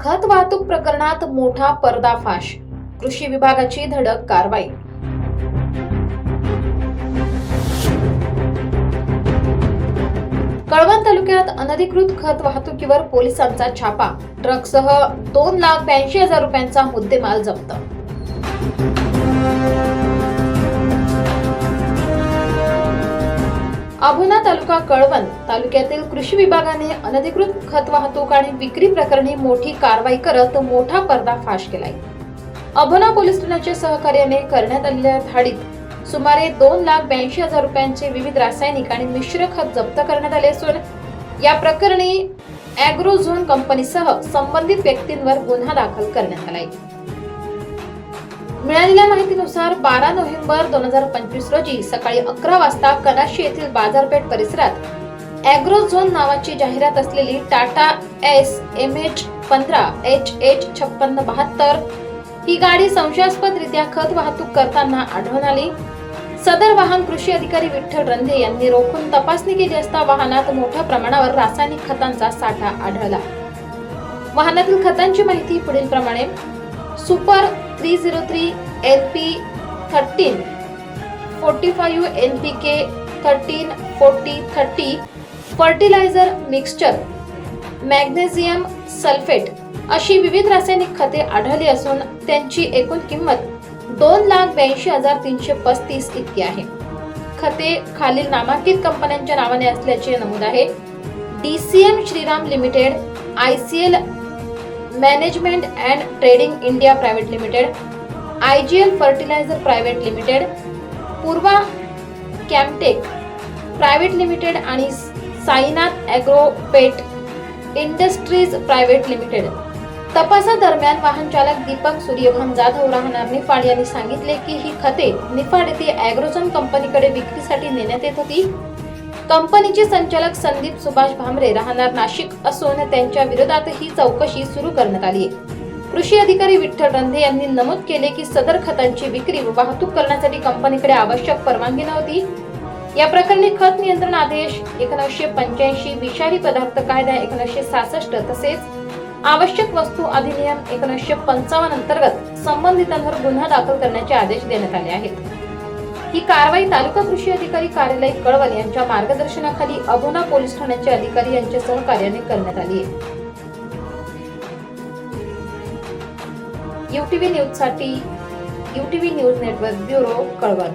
खत वाहतूक प्रकरणात मोठा पर्दाफाश. कृषी विभागाची धडक कारवाई. कळवण तालुक्यात अनधिकृत खत वाहतुकीवर पोलिसांचा छापा. ट्रकसह दोन लाख ब्याऐंशी हजार रुपयांचा मुद्देमाल जप्त. अभुना तालुका कळवण तालुक्यातील कृषी विभागाने अनधिकृत खत वाहतूक आणि विक्री प्रकरणी मोठी कारवाई करत मोठा पर्दाफाश केलाय. अभुना पोलीस ठाण्याच्या सहकार्याने करण्यात आलेल्या धाडीत सुमारे दोन लाख ब्याऐंशी हजार रुपयांचे विविध रासायनिक आणि मिश्र खत जप्त करण्यात आले असून या प्रकरणी अॅग्रोझोन कंपनीसह संबंधित व्यक्तींवर गुन्हा दाखल करण्यात आलाय. मिळालेल्या माहितीनुसार बारा नोव्हेंबर दोन हजार पंचवीस रोजी सकाळी अकरा वाजता कनाशी येथील बाजारपेठ परिसरात अॅग्रोझोन नावाची जाहिरात असलेली टाटा एस एम एच पंधरा एच एच छप्पन्न बहात्तर ही गाडी संशयास्पदरित्या खत वाहतूक करताना आढळून आली. सदर वाहन कृषी अधिकारी विठ्ठल रंधे यांनी रोखून तपासणी केली असता वाहनात मोठ्या प्रमाणावर रासायनिक खतांचा साठा आढळला. वाहनातील खतांची माहिती पुढील प्रमाणे super three zero three L P thirteen forty five N P K thirteen forty thirty fertilizer mixture magnesium sulphate अशी विविध रासायनिक खते आढळली असून त्यांची एकूण किंमत दोन लाख ब्याऐंशी हजार तीनशे पस्तीस इतकी आहे. खते खालील नामांकित कंपन्यांच्या नावाने असल्याचे नमूद आहे. D C M Shriram limited I C L management and trading India private limited I G L fertilizer private limited Purva Camtech private limited आणि Sainath Agropet industries private limited. तपासादरम्यान वाहन चालक दीपक सूर्यभान जाधव राहणार निफाड यांनी सांगितले की ही खते निफाड येथे अॅग्रोझोन कंपनीकडे विक्रीसाठी नेण्यात येत होती. कंपनीचे संचालक संदीप सुभाष भामरे राहणार नाशिक असून त्यांच्या विरोधात ही चौकशी सुरू करण्यात आली आहे. कृषी अधिकारी विठ्ठल रंधे यांनी नमूद केले की सदर खतांची विक्री व वाहतूक करण्यासाठी कंपनीकडे आवश्यक परवानगी नव्हती. या प्रकरणी खत नियंत्रण आदेश एकोणीसशे पंच्याऐंशी विषारी पदार्थ कायदा एकोणीसशे सहासष्ट तसेच आवश्यक वस्तू अधिनियम एकोणीसशे पंचावन्न अंतर्गत संबंधितांवर गुन्हा दाखल करण्याचे आदेश देण्यात आले आहेत. ही कारवाई तालुका कृषी अधिकारी कार्यालय कळवण यांच्या मार्गदर्शनाखाली अभोना पोलीस ठाण्याचे अधिकारी यांच्या सहकार्याने करण्यात आली आहे. युटीव्ही न्यूजसाठी UTV news network bureau Kalwan.